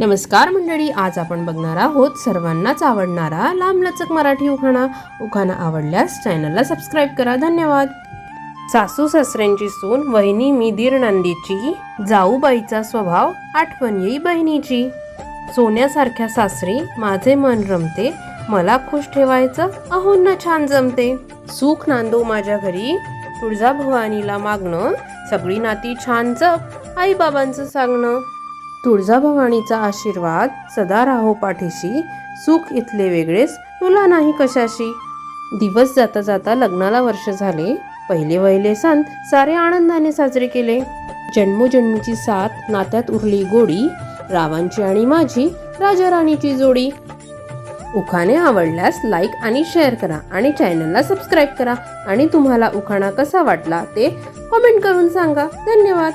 नमस्कार मंडळी आज आपण बघणार आहोत सर्वांनाच आवडणारा लांबलचक मराठी उखाणा. उखाणा आवडल्यास चॅनलला सबस्क्राईब करा. धन्यवाद. सासू सासऱ्यांची सून वहिनी मी दीर नंदीची जाऊबाईचा स्वभाव आठवण येई बहिणीची. सोन्यासारख्या सासरी माझे मन रमते मला खुश ठेवायचं अहोंना छान जमते. सुख नांदो माझ्या घरी तुळजा भवानीला मागणं सगळी नाती छान जप आई बाबांचं सांगणं. तुळजाभवानीचा आशीर्वाद सदा राहो पाठीशी सुख इथले वेगळेच तुला नाही कशाशी? दिवस जाता जाता लग्नाला वर्ष झाले पहिले वहिले सण सारे आनंदाने साजरे केले. जन्मोजन्मीची साथ नात्यात उरली गोडी रावांची आणि माझी राजा राणीची जोडी. उखाणे आवडल्यास लाईक आणि शेअर करा आणि चॅनलला सबस्क्राईब करा. आणि तुम्हाला उखाणा कसा वाटला ते कमेंट करून सांगा. धन्यवाद!